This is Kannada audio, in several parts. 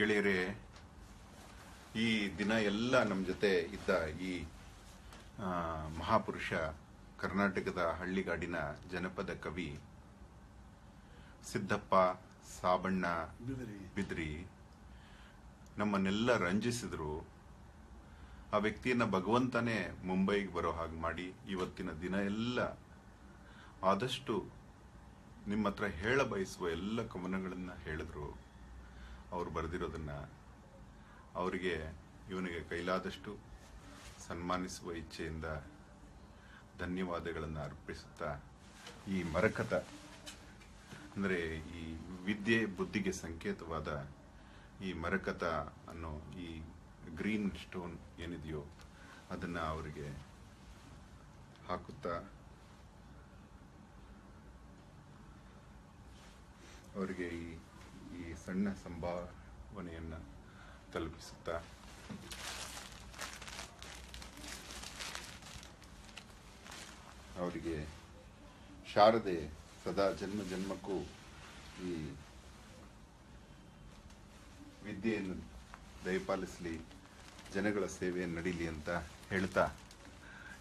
ಗೆಳೆಯರೇ ಈ ದಿನ ಎಲ್ಲ ನಮ್ಮ ಜೊತೆ ಇದ್ದ ಈ ಮಹಾಪುರುಷ ಕರ್ನಾಟಕದ ಹಳ್ಳಿಗಾಡಿನ ಜನಪದ ಕವಿ ಸಿದ್ದಪ್ಪ ಸಾಬಣ್ಣ ಬಿದ್ರಿ. ನಮ್ಮನ್ನೆಲ್ಲ ರಂಜಿಸಿದ್ರು. ಆ ವ್ಯಕ್ತಿಯನ್ನ ಭಗವಂತನೇ ಮುಂಬೈಗೆ ಬರೋ ಹಾಗೆ ಮಾಡಿ ಇವತ್ತಿನ ದಿನ ಎಲ್ಲ ಆದಷ್ಟು ನಿಮ್ಮ ಹತ್ರ ಹೇಳ ಬಯಸುವ ಎಲ್ಲ ಕವನಗಳನ್ನು ಹೇಳಿದ್ರು. ಅವ್ರು ಬರೆದಿರೋದನ್ನು ಅವರಿಗೆ ಇವನಿಗೆ ಕೈಲಾದಷ್ಟು ಸನ್ಮಾನಿಸುವ ಇಚ್ಛೆಯಿಂದ ಧನ್ಯವಾದಗಳನ್ನು ಅರ್ಪಿಸುತ್ತಾ ಈ ಮರಕತ ಅಂದರೆ ಈ ವಿದ್ಯೆ ಬುದ್ಧಿಗೆ ಸಂಕೇತವಾದ ಈ ಮರಕತ ಅನ್ನೋ ಈ ಗ್ರೀನ್ ಸ್ಟೋನ್ ಏನಿದೆಯೋ ಅದನ್ನು ಅವರಿಗೆ ಹಾಕುತ್ತಾ ಅವರಿಗೆ ಈ ಈ ಸಣ್ಣ ಸಂಭಾವನೆಯನ್ನು ತಲುಪಿಸುತ್ತಾ? ಅವರಿಗೆ ಶಾರದೆ ಸದಾ ಜನ್ಮ ಜನ್ಮಕ್ಕೂ ಈ ವಿದ್ಯೆಯನ್ನು ದಯಪಾಲಿಸಲಿ, ಜನಗಳ ಸೇವೆಯನ್ನು ನಡೀಲಿ ಅಂತ ಹೇಳ್ತಾ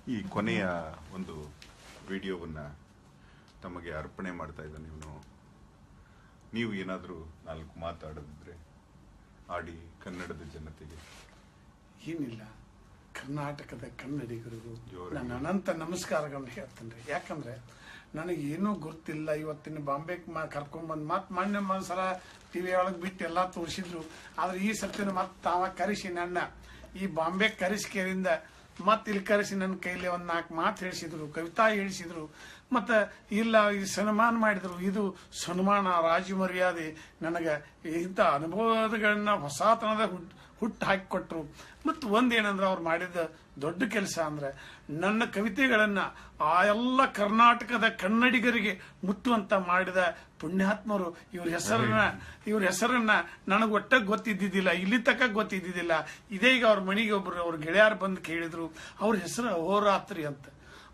ಈ ಕೊನೆಯ ಒಂದು ವಿಡಿಯೋವನ್ನು ತಮಗೆ ಅರ್ಪಣೆ ಮಾಡ್ತಾ ಇದ್ದಾನೆ ಇವನು. ನೀವು ಏನಾದರೂ ನಾಲ್ಕು ಮಾತಾಡದಿದ್ರೆ ಆಡಿ ಕನ್ನಡದ ಜನತೆಗೆ? ಏನಿಲ್ಲ. ಕರ್ನಾಟಕದ ಕನ್ನಡಿಗರಿಗೂ. ನನ್ನ ಅನಂತ ನಮಸ್ಕಾರಗಳನ್ನ ಹೇಳ್ತೇನೆ ಯಾಕಂದ್ರೆ ನನಗೆ ಏನೂ ಗೊತ್ತಿಲ್ಲ. ಇವತ್ತಿನ ಬಾಂಬೆಗೆ ಮಾ ಕರ್ಕೊಂಡ್ಬಂದು ಮತ್ತೆ ಮೊನ್ನೆ ಒಂದ್ಸಲ ಟಿ ವಿ ಒಳಗೆ ಬಿಟ್ಟು ಎಲ್ಲ ತೋರಿಸಿದ್ರು. ಆದ್ರೆ ಈ ಸರ್ತಿನ ಮತ್ತೆ ತಾವ ಕರೆಸಿ ನನ್ನ ಈ ಬಾಂಬೆ ಕರೆಸಿಕೆರಿಂದ ಮತ್ತೆ ಇಲ್ಲಿ ಕರೆಸಿ ನನ್ನ ಕೈಲಿ ಒಂದು ನಾಲ್ಕು ಮಾತು ಹೇಳಿಸಿದ್ರು, ಕವಿತಾ ಹೇಳಿಸಿದ್ರು. ಮತ್ತೆ ಇಲ್ಲ ಈ ಸನ್ಮಾನ ಮಾಡಿದ್ರು. ಇದು ಸನ್ಮಾನ ರಾಜಮರ್ಯಾದೆ. ನನಗೆ ಇಂಥ ಅನುಭವಗಳನ್ನ ಹೊಸತನದ ಹುಟ್ಟು ಹಾಕಿ ಹಾಕಿಕೊಟ್ರು. ಮತ್ತು ಒಂದೇನಂದ್ರೆ ಅವ್ರು ಮಾಡಿದ ದೊಡ್ಡ ಕೆಲಸ ಅಂದ್ರೆ ನನ್ನ ಕವಿತೆಗಳನ್ನ ಆ ಎಲ್ಲ ಕರ್ನಾಟಕದ ಕನ್ನಡಿಗರಿಗೆ ಮುಟ್ಟುವಂತ ಮಾಡಿದ ಪುಣ್ಯಾತ್ಮರು, ಇವ್ರ ಹೆಸರನ್ನ ಇವ್ರ ಹೆಸರನ್ನ ನನಗೆ ಒಟ್ಟ ಗೊತ್ತಿದ್ದಿದ್ದಿಲ್ಲ, ಇಲ್ಲಿ ತಕ್ಕ ಗೊತ್ತಿದ್ದಿದ್ದಿಲ್ಲ. ಇದೇ ಈಗ ಅವ್ರ ಮನೆಗೆ ಒಬ್ರು, ಅವ್ರ ಗೆಳೆಯರು ಬಂದು ಕೇಳಿದ್ರು, ಅವ್ರ ಹೆಸರು ಅಹೋರಾತ್ರಿ ಅಂತ.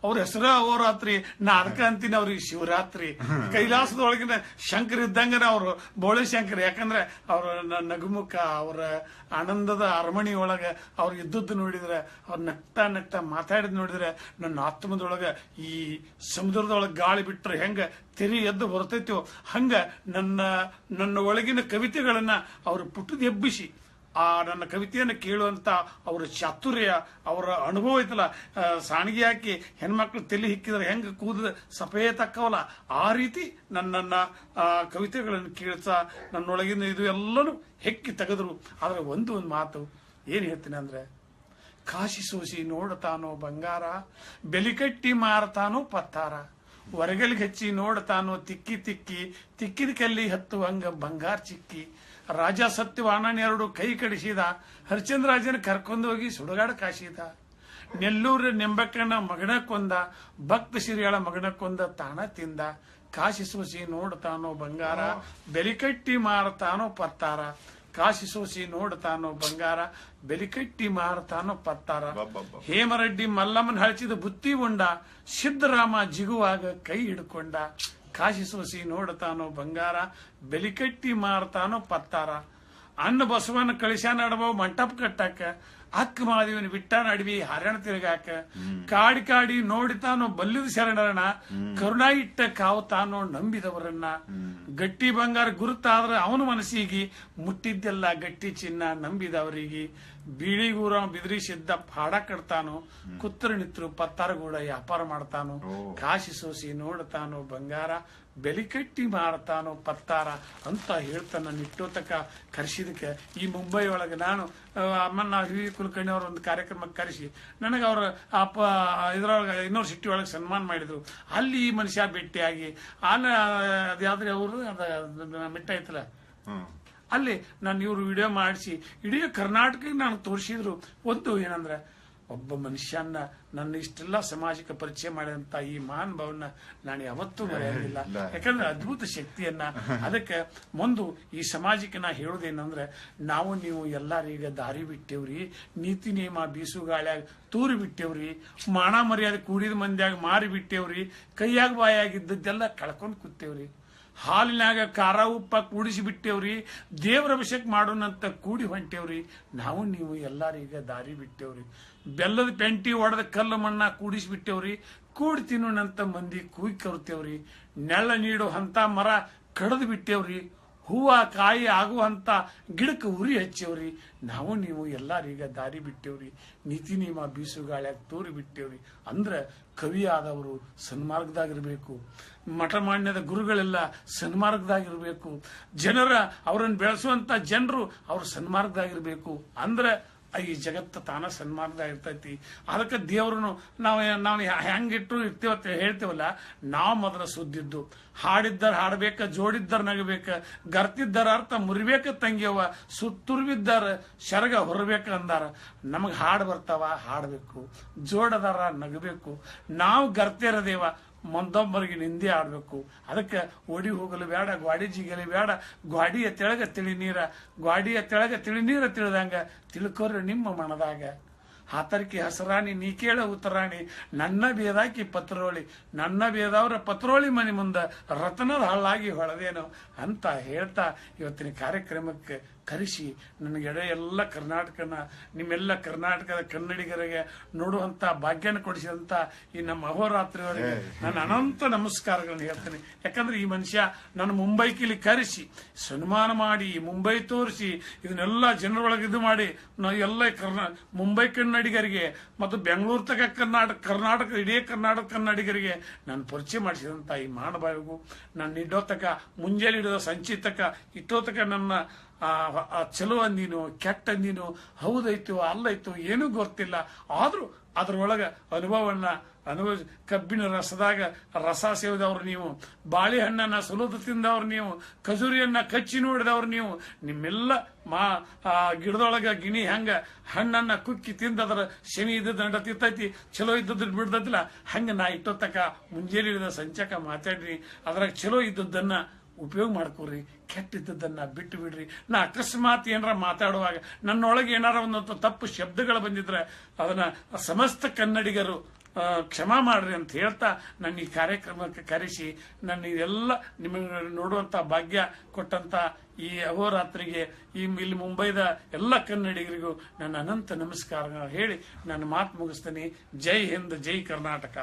ಅವ್ರ ಹೆಸರ ಅವರಾತ್ರಿ ನಾ ಅದಕ್ಕ ಅಂತೀನಿ ಅವ್ರಿಗೆ ಶಿವರಾತ್ರಿ. ಕೈಲಾಸದೊಳಗಿನ ಶಂಕರ್ ಇದ್ದಂಗನ ಅವರು ಬೋಳೆ ಶಂಕರ್. ಯಾಕಂದ್ರೆ ಅವ್ರ ನಗುಮುಖ ಅವರ ಆನಂದದ ಅರಮಣಿ ಒಳಗ ಅವ್ರು ಇದ್ದದ್ದು ನೋಡಿದ್ರೆ ಅವ್ರ ನಗ್ತಾ ನಗ್ತಾ ಮಾತಾಡಿದ್ ನೋಡಿದ್ರೆ ನನ್ನ ಆತ್ಮದೊಳಗ ಈ ಸಮುದ್ರದೊಳಗೆ ಗಾಳಿ ಬಿಟ್ಟರೆ ಹೆಂಗ ತೆರಿ ಎದ್ದು ಬರ್ತೈತೋ ಹಂಗ ನನ್ನ ನನ್ನ ಒಳಗಿನ ಕವಿತೆಗಳನ್ನ ಅವರು ಪುಟ್ಟದ ಎಬ್ಬಿಸಿ ಆ ನನ್ನ ಕವಿತೆಯನ್ನು ಕೇಳುವಂಥ ಅವರ ಚಾತುರ್ಯ, ಅವರ ಅನುಭವ ಐತಲ್ಲ ಸಾಣಿಗೆ ಹಾಕಿ ಹೆಣ್ಮಕ್ಳು ತಲೆ ಹಿಕ್ಕಿದ್ರೆ ಹೆಂಗೆ ಕೂದ ಸಫೇತಕ್ಕವಲ್ಲ ಆ ರೀತಿ ನನ್ನನ್ನು ಕವಿತೆಗಳನ್ನು ಕೇಳ್ತಾ ನನ್ನೊಳಗಿನ ಇದು ಎಲ್ಲನೂ ಹೆಕ್ಕಿ ತೆಗೆದ್ರು. ಆದರೆ ಒಂದು ಒಂದು ಮಾತು ಏನು ಹೇಳ್ತೀನಿ ಅಂದರೆ, ಕಾಶಿ ಸೂಸಿ ನೋಡ್ತಾನೋ ಬಂಗಾರ ಬೆಲಿಕಟ್ಟಿ ಮಾರತಾನೋ ಪತ್ತಾರ. ಹೊರಗಲಿಗೆ ಹಚ್ಚಿ ನೋಡ್ತಾನೋ ತಿಕ್ಕಿ ತಿಕ್ಕಿ, ತಿಕ್ಕಿದ ಕಲ್ಲಿ ಹತ್ತುವಂಗ ಬಂಗಾರ ಚಿಕ್ಕಿ. ರಾಜ ಸತ್ಯವಾನನ ಎರಡು ಕೈ ಕಡಿಸಿದ. ಹರಿಚಂದ್ರಾಜನ ಕರ್ಕೊಂಡು ಹೋಗಿ ಸುಡುಗಾಡ ಕಾಶಿದ ನೆಲ್ಲೂರ ನೆಂಬಕ್ಕನ ಮಗನ ಕೊಂದ ಭಕ್ತ ಶ್ರೀಗಳ ಮಗನ ಕೊಂದ ತಾಣ ತಿಂದ. ಕಾಶಿ ಸೂಸಿ ನೋಡ್ತಾನೋ ಬಂಗಾರ ಬೆಲಿಕಟ್ಟಿ ಮಾರತಾನೋ ಪತ್ತಾರ. ಕಾಶಿ ಸೂಸಿ ನೋಡ್ತಾನೋ ಬಂಗಾರ ಬೆಲಿಕಟ್ಟಿ ಮಾರತಾನೋ ಪತ್ತಾರ. ಹೇಮರೆಡ್ಡಿ ಮಲ್ಲಮ್ಮನ ಹಳಚಿದ ಬುತ್ತಿ ಉಂಡ ಸಿದ್ದರಾಮ ಜಿಗುವಾಗ ಕೈ ಹಿಡ್ಕೊಂಡ. ಕಾಶಿ ಸೋಸಿ ನೋಡತಾನೋ ಬಂಗಾರ ಬೆಲಿಕಟ್ಟಿ ಮಾರ್ತಾನೋ ಪತ್ತಾರ. ಅನ್ನ ಬಸವನ ಕಳಿಸ್ಯಾನ ಅಡಬೋ ಮಂಟಪ ಕಟ್ಟಾಕ ಅಕ್ಕ ಮಾದೇವನ ಬಿಟ್ಟಾನ ಅಡವಿ ಹರಣ ತಿರುಗಾಕ. ಕಾಡಿ ಕಾಡಿ ನೋಡಿತಾನೋ ಬಲ್ಲಿದ ಶರಣರಣ ಕರುಣಾ ಇಟ್ಟ ಕಾವುತಾನೋ ನಂಬಿದವರನ್ನ. ಗಟ್ಟಿ ಬಂಗಾರ ಗುರುತಾದ್ರ ಅವನ ಮನಸ್ಸಿಗೆ ಮುಟ್ಟಿದ್ದೆಲ್ಲ ಗಟ್ಟಿ ಚಿನ್ನ ನಂಬಿದವರಿಗೆ. ಬೀಳಿಗೂರ ಬಿದ್ರಿಸಿದ್ದ ಪಾಡ ಕಟ್ತಾನು ಕುತ್ರ ನಿತ್ರು ಪತ್ತಾರಗೂಡ ವ್ಯಾಪಾರ ಮಾಡ್ತಾನು. ಕಾಶಿ ಸೋಸಿ ನೋಡ್ತಾನೋ ಬಂಗಾರ ಬೆಲಿಕಟ್ಟಿ ಮಾರ್ತಾನೋ ಪತ್ತಾರ ಅಂತ ಹೇಳ್ತಾನ ನಿಟ್ಟೋತಕ ಕರೆಸಿದಕ್ಕೆ. ಈ ಮುಂಬೈ ಒಳಗೆ ನಾನು ಅಮ್ಮನ್ನ ವಿ ಕುಲಕರ್ಣಿ ಅವ್ರ ಒಂದು ಕಾರ್ಯಕ್ರಮಕ್ಕೆ ಕರೆಸಿ ನನಗೆ ಅವ್ರ ಅಪ್ಪ ಇದ್ರೊಳಗೆ ಸಿಟಿ ಒಳಗೆ ಸನ್ಮಾನ ಮಾಡಿದ್ರು. ಅಲ್ಲಿ ಈ ಮನುಷ್ಯ ಭೇಟಿಯಾಗಿ ಆನ ಅದ್ಯಾದ್ರೆ ಅವರು? ಅದ ಮಿಟ್ಟ ಐತಲ್ಲ? ಅಲ್ಲಿ ನಾನು ಇವರು ವಿಡಿಯೋ ಮಾಡಿಸಿ ಇಡೀ ಕರ್ನಾಟಕಕ್ಕೆ ನಾನು ತೋರಿಸಿದ್ರು. ಒಂದು ಏನಂದ್ರೆ ಒಬ್ಬ ಮನುಷ್ಯನ ನನ್ನ ಇಷ್ಟೆಲ್ಲ ಸಮಾಜಕ್ಕೆ ಪರಿಚಯ ಮಾಡಿದಂತ ಈ ಮಹಾನ್ ಭಾವನ ನಾನು ಯಾವತ್ತೂ ಮರೆಯೋದಿಲ್ಲ. ಯಾಕಂದ್ರೆ ಅದ್ಭುತ ಶಕ್ತಿಯನ್ನ. ಅದಕ್ಕೆ ಮುಂದು ಈ ಸಮಾಜಕ್ಕೆ ನಾ ಹೇಳೋದೇನಂದ್ರೆ ನಾವು ನೀವು ಎಲ್ಲಾರೀಗ ದಾರಿ ಬಿಟ್ಟೇವ್ರಿ ನೀತಿ ನಿಯಮ ಬೀಸು ಗಾಳ್ಯಾಗ ತೂರಿ ಬಿಟ್ಟೇವ್ರಿ ಮಾನ ಮರ್ಯಾದೆ ಕೂಡಿದ ಮಂದ್ಯಾಗ ಮಾರಿ ಬಿಟ್ಟೇವ್ರಿ ಕೈಯಾಗ ಬಾಯಾಗಿದ್ದದ್ದೆಲ್ಲ ಕಳ್ಕೊಂಡು ಕೂತೇವ್ರಿ. ಹಾಲಿನಾಗ ಖಾರ, ಉಪ್ಪ ಕೂಡಿಸಿ ಬಿಟ್ಟೇವ್ರಿ. ದೇವರ ಅಭಿಷೇಕ ಮಾಡೋಣಂತ ಕೂಡಿ ಹೊಂಟೇವ್ರಿ. ನಾವು ನೀವು ಎಲ್ಲಾರೀಗ ದಾರಿ ಬಿಟ್ಟೇವ್ರಿ. ಬೆಲ್ಲದ ಪೆಂಟಿ, ಒಡೆದ ಕಲ್ಲು ಮಣ್ಣ ಕೂಡಿಸಿ ಬಿಟ್ಟೇವ್ರಿ. ಕೂಡಿ ತಿನ್ನೋಣಂತ ಮಂದಿ ಕೂಗಿ ಕರುತ್ತೇವ್ರಿ. ನೆಳ್ಳ ನೀಡೋ ಅಂತ ಮರ ಕಡದು ಬಿಟ್ಟೇವ್ರಿ. ಹೂವ ಕಾಯಿ ಆಗುವಂತ ಗಿಡಕ್ಕೆ ಉರಿ ಹಚ್ಚೇವ್ರಿ. ನಾವು ನೀವು ಎಲ್ಲಾರೀಗ ದಾರಿ ಬಿಟ್ಟೇವ್ರಿ. ನೀತಿ ನಿಯಮ ಬೀಸುಗಾಳ್ಯಾಗ ತೋರಿ ಬಿಟ್ಟೇವ್ರಿ. ಅಂದ್ರೆ ಕವಿ ಆದವರು ಸನ್ಮಾರ್ಗದಾಗಿರ್ಬೇಕು. ಮಠಮಾನ್ಯದ ಗುರುಗಳೆಲ್ಲ ಸನ್ಮಾರ್ಗದಾಗಿರ್ಬೇಕು. ಜನರ ಅವರನ್ನು ಬೆಳೆಸುವಂತ ಜನರು ಅವ್ರ ಸನ್ಮಾರ್ಗದಾಗಿರ್ಬೇಕು. ಅಂದ್ರ ಈ ಜಗತ್ತು ತಾನ ಸನ್ಮಾನದ ಇರ್ತೈತಿ. ಅದಕ್ಕೆ ದೇವ್ರನ್ನು ನಾವು ನಾವು ಹೆಂಗಿಟ್ಟು ಇರ್ತೀವತ್ತ ಹೇಳ್ತೀವಲ್ಲ, ನಾವು ಮೊದಲ ಸುದ್ದಿದ್ದು. ಹಾಡಿದ್ದರ ಹಾಡ್ಬೇಕ, ಜೋಡಿದ್ದರ ನಗಬೇಕ, ಗರ್ತಿದ್ದರ ಅರ್ಥ ಮುರಿಬೇಕ ತಂಗಿಯವ ಸುತ್ತುರ್ವಿದ್ದಾರ ಶರಗ ಹೊರಬೇಕ ಅಂದಾರ. ನಮಗೆ ಹಾಡು ಬರ್ತಾವ, ಹಾಡಬೇಕು. ಜೋಡದಾರ ನಗಬೇಕು. ನಾವು ಗರ್ತಿರದೇವ ಮಂದೊಬ್ಬರಿಗೆ ನಿಂದೆ ಆಡಬೇಕು. ಅದಕ್ಕೆ ಓಡಿ ಹೋಗಲು ಬೇಡ ಗ್ವಾಡಿ ಜಿಗಲಿ ಬೇಡ. ಗ್ವಾಡಿಯ ತೆಳಗ ತಿಳಿ ನೀರ, ಗ್ವಾಡಿಯ ತೆಳಗ ತಿಳಿ ನೀರ ತಿಳಿದಂಗ ತಿಳ್ಕೊರ್ರಿ ನಿಮ್ಮ ಮನದಾಗ. ಹಾತರಿಕೆ ಹಸರಾಣಿ, ನೀ ಕೇಳ ಉತ್ತರಾಣಿ, ನನ್ನ ಬೇದಾಕಿ ಪತ್ರೋಳಿ, ನನ್ನ ಬೇದವ್ರ ಪತ್ರೋಳಿ ಮನೆ ಮುಂದೆ ರತ್ನದ ಹಳ್ಳಾಗಿ ಹೊಳದೇನು ಅಂತ ಹೇಳ್ತಾ ಇವತ್ತಿನ ಕಾರ್ಯಕ್ರಮಕ್ಕೆ ಕರೆಸಿ ನನಗೆಡೆ ಎಲ್ಲ ಕರ್ನಾಟಕನ ನಿಮ್ಮೆಲ್ಲ ಕರ್ನಾಟಕದ ಕನ್ನಡಿಗರಿಗೆ ನೋಡುವಂತ ಭಾಗ್ಯನ ಕೊಡಿಸಿದಂತ ಈ ನಮ್ಮ ಅಹೋರಾತ್ರಿಯವರಿಗೆ ನಾನು ಅನಂತ ನಮಸ್ಕಾರಗಳನ್ನು ಹೇಳ್ತೇನೆ. ಯಾಕಂದ್ರೆ ಈ ಮನುಷ್ಯ ನನ್ನ ಮುಂಬೈಕಿಲಿ ಕರೆಸಿ ಸನ್ಮಾನ ಮಾಡಿ ಮುಂಬೈ ತೋರಿಸಿ ಇದನ್ನೆಲ್ಲ ಜನರೊಳಗೆ ಇದು ಮಾಡಿ ನಾವು ಎಲ್ಲ ಕರ್ನಾ ಮುಂಬೈ ಕನ್ನಡಿಗರಿಗೆ ಮತ್ತು ಬೆಂಗಳೂರು ತಗ ಕರ್ನಾಟಕ ಕರ್ನಾಟಕ ಇಡೀ ಕರ್ನಾಟಕ ಕನ್ನಡಿಗರಿಗೆ ನಾನು ಪರಿಚಯ ಮಾಡಿಸಿದಂತ ಈ ಮಾನಬಾಯಿಗೂ ನಾನು ಇಡೋತಕ ಮುಂಜಾನೆ ಹಿಡಿದ ಸಂಚಿತಕ ಇಟ್ಟೋತಕ ನನ್ನ ಆ, ಚಲೋ ಅಂದಿನೋ ಕೆಟ್ಟ ಅಂದಿನೋ ಹೌದೈತೋ ಅಲ್ಲೈತೋ ಏನೂ ಗೊತ್ತಿಲ್ಲ. ಆದರೂ ಅದರೊಳಗೆ ಅನುಭವವನ್ನು ಅನುಭವ ಕಬ್ಬಿನ ರಸದಾಗ ರಸ ಸೇವಿದವ್ರು ನೀವು ಬಾಳೆಹಣ್ಣನ್ನ ಸುಲಭ ತಿಂದವ್ರು ನೀವು ಖಜೂರಿಯನ್ನ ಕಚ್ಚಿ ನೋಡಿದವ್ರು ನೀವು ನಿಮ್ಮೆಲ್ಲ ಮಾ ಗಿಡದೊಳಗ ಗಿಣಿ ಹೆಂಗ ಹಣ್ಣನ್ನ ಕುಕ್ಕಿ ತಿಂದ ಅದರ ಶನಿ ಇದ್ದದ ನಡ ತಿಂತೈತಿ ಚಲೋ ಇದ್ದದ್ರ ಬಿಡ್ದಿಲ್ಲ ಹಂಗ ನಾ ಇಟ್ಟೊತ್ತಕ ಮುಂಜಾನೆ ಸಂಚಕ ಮಾತಾಡ್ರಿ ಅದ್ರಾಗ ಚಲೋ ಇದ್ದದ್ದನ್ನ ಉಪಯೋಗ ಮಾಡ್ಕೋರಿ ಕೆಟ್ಟಿದ್ದನ್ನ ಬಿಟ್ಟು ಬಿಡ್ರಿ ನಾ ಅಕಸ್ಮಾತ್ ಏನಾರ ಮಾತಾಡುವಾಗ ನನ್ನೊಳಗೆ ಏನಾರ ಒಂದು ತಪ್ಪು ಶಬ್ದಗಳು ಬಂದಿದ್ರೆ ಅದನ್ನ ಸಮಸ್ತ ಕನ್ನಡಿಗರು ಕ್ಷಮಾ ಮಾಡ್ರಿ ಅಂತ ಹೇಳ್ತಾ ನನ್ನ ಈ ಕಾರ್ಯಕ್ರಮಕ್ಕೆ ಕರೆಸಿ, ನನ್ನ ಇದೆಲ್ಲ ನಿಮಗೆ ನೋಡುವಂತ ಭಾಗ್ಯ ಕೊಟ್ಟಂತ ಈ ಅಹೋರಾತ್ರಿಗೆ, ಈ ಇಲ್ಲಿ ಮುಂಬೈದ ಎಲ್ಲ ಕನ್ನಡಿಗರಿಗೂ ನನ್ನ ಅನಂತ ನಮಸ್ಕಾರಗಳು ಹೇಳಿ ನನ್ನ ಮಾತು ಮುಗಿಸ್ತೇನೆ. ಜೈ ಹಿಂದ್, ಜೈ ಕರ್ನಾಟಕ.